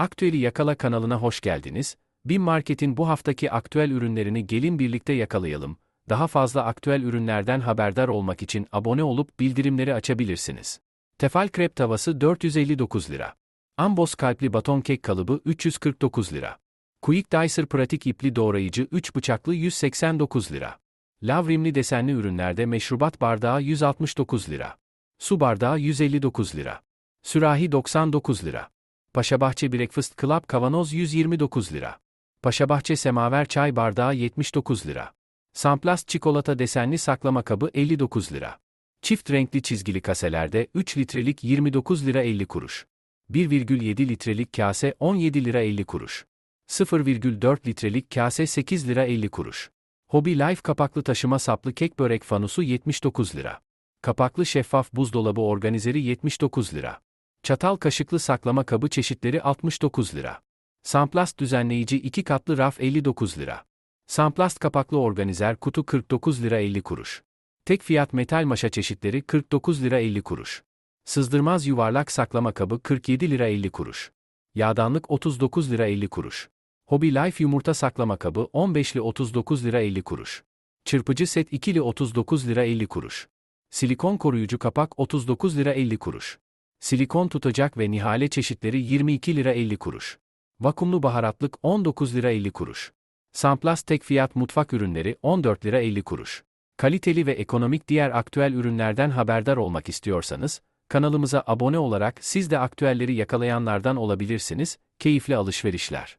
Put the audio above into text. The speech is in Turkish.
Aktüeli Yakala kanalına hoş geldiniz. Bin Market'in bu haftaki aktüel ürünlerini gelin birlikte yakalayalım. Daha fazla aktüel ürünlerden haberdar olmak için abone olup bildirimleri açabilirsiniz. Tefal krep tavası 459 lira. Ambos kalpli baton kek kalıbı 349 lira. Quick Dicer pratik ipli doğrayıcı 3 bıçaklı 189 lira. Lavrimli desenli ürünlerde meşrubat bardağı 169 lira. Su bardağı 159 lira. Sürahi 99 lira. Paşabahçe Breakfast Club kavanoz 129 lira. Paşabahçe Semaver çay bardağı 79 lira. Samplast çikolata desenli saklama kabı 59 lira. Çift renkli çizgili kaselerde 3 litrelik 29 lira 50 kuruş. 1,7 litrelik kase 17 lira 50 kuruş. 0,4 litrelik kase 8 lira 50 kuruş. Hobby Life kapaklı taşıma saplı kek börek fanusu 79 lira. Kapaklı şeffaf buzdolabı organizeri 79 lira. Çatal kaşıklı saklama kabı çeşitleri 69 lira. Samplast düzenleyici 2 katlı raf 59 lira. Samplast kapaklı organizer kutu 49 lira 50 kuruş. Tek fiyat metal maşa çeşitleri 49 lira 50 kuruş. Sızdırmaz yuvarlak saklama kabı 47 lira 50 kuruş. Yağdanlık 39 lira 50 kuruş. Hobby Life yumurta saklama kabı 15'li 39 lira 50 kuruş. Çırpıcı set 2'li 39 lira 50 kuruş. Silikon koruyucu kapak 39 lira 50 kuruş. Silikon tutacak ve nihale çeşitleri 22 lira 50 kuruş. Vakumlu baharatlık 19 lira 50 kuruş. Samplas tek fiyat mutfak ürünleri 14 lira 50 kuruş. Kaliteli ve ekonomik diğer aktüel ürünlerden haberdar olmak istiyorsanız, kanalımıza abone olarak siz de aktüelleri yakalayanlardan olabilirsiniz, keyifli alışverişler.